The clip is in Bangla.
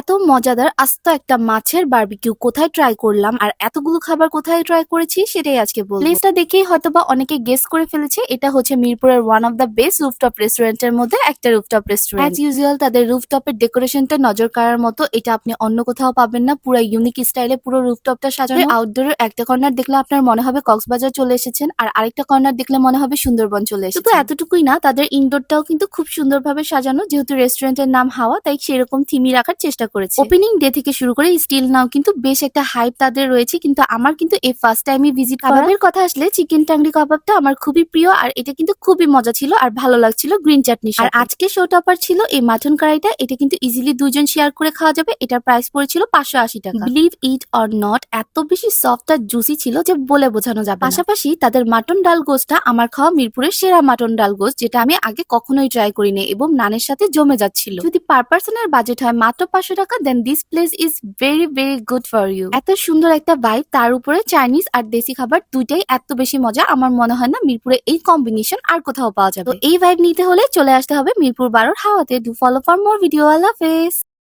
এত মজাদার আস্ত একটা মাছের বারবিকিউ কোথায় ট্রাই করলাম আর এতগুলো খাবার কোথায় ট্রাই করেছি সেটাই আজকে বলব। প্লেসটা দেখেই হয়তোবা অনেকে গেস করে ফেলেছে। এটা হচ্ছে মিরপুরের one of the best rooftop রেস্টুরেন্টের মধ্যে একটা রুফটপ রেস্টুরেন্ট অ্যাজ ইউজুয়াল তাদের রুফটপের ডেকোরেশনটা নজর কাড়ার মতো। এটা আপনি অন্য কোথাও পাবেন না। পুরো ইউনিক স্টাইলে পুরো রুফটপটা সাজানো। আউটডোরের একটা কর্নার দেখলে আপনার মনে হবে কক্সবাজার চলে এসেছেন। আর আরেকটা কর্নার দেখলে মনে হবে সুন্দরবন চলে এসেছে শুধু এতটুকুই না তাদের ইনডোরটাও কিন্তু খুব সুন্দরভাবে সাজানো। যেহেতু রেস্টুরেন্টের নাম হাওয়া তাই সেরকম থিমি রাখার চেষ্টা করেছে। ওপেনিং ডে থেকে শুরু করে স্টিল নাও কিন্তু বেশ একটা হাইপ তাদের রয়েছে। কিন্তু আমার কিন্তু এই ফার্স্ট টাইমই ভিজিট কাবাবের কথা আসলে চিকেন টাংরি কাবাবটা আমার খুবই প্রিয় আর এটা কিন্তু খুবই মজা ছিল আর ভালো লাগছিল গ্রিন চাটনি আর আজকে শো টপার ছিল এই মাটন কড়াইটা এটা কিন্তু ইজিলি দুজন শেয়ার করে খাওয়া যাবে। এটার প্রাইস পড়েছিল পাঁচশো আশি টাকা। বিলিভ ইট অর নট এত বেশি সফট আর জুসি ছিল যে বলে বোঝানো যাবে পাশাপাশি তাদের মাটন ডাল গোসটা আমার খাওয়া মিরপুরের সেরা মাটন ডাল গোস যেটা আমি আগে কখনোই ট্রাই করিনি এবং নানের সাথে জমে যাচ্ছিল। যদি পার পার্সনের বাজেট হয় মাত্র পাঁচশো টাকা then this place is very very good for you এত সুন্দর একটা বাইক তার উপরে চাইনিজ আর দেশি খাবার দুইটাই এত বেশি মজা। আমার মনে হয় না মিরপুরে এই কম্বিনেশন আর কোথাও পাওয়া যাবে। এই ভাইব নিতে হলে চলে আসতে হবে মিরপুর বারোর হাওয়াতে। Do follow for more video আল্লাহ হাফেজ।